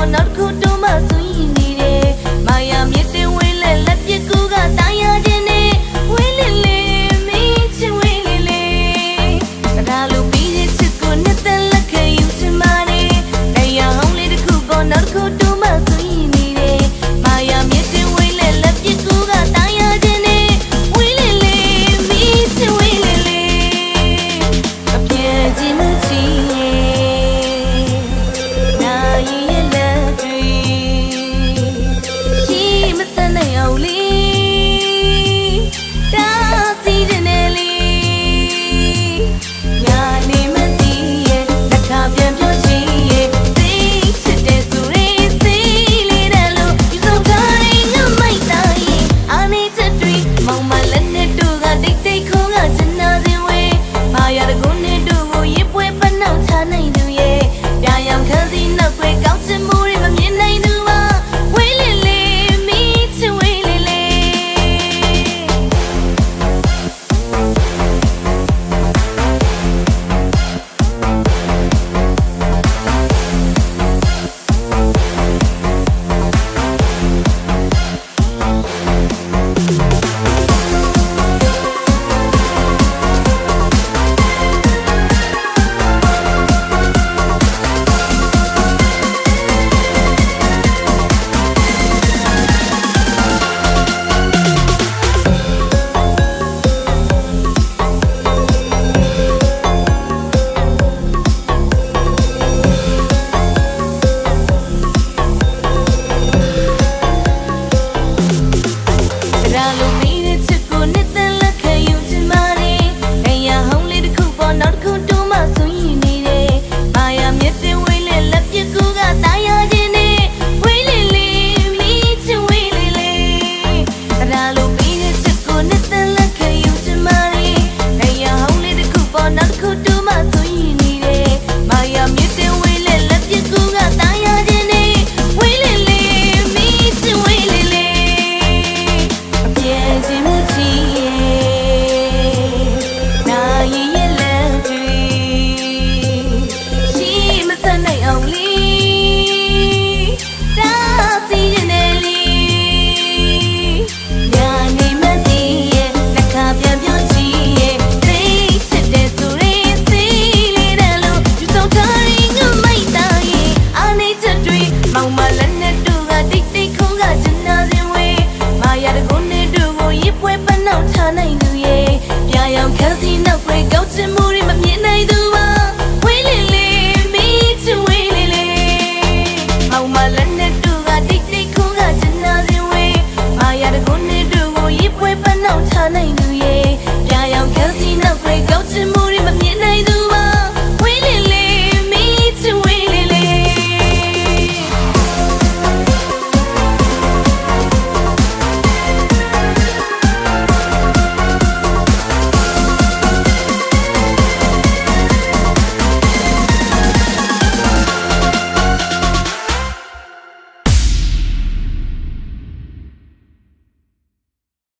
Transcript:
on our good နိုင်သူရဲ့ပြာရောင်ကစီနောက်ကလေးကောက်ချင်မှုတွေ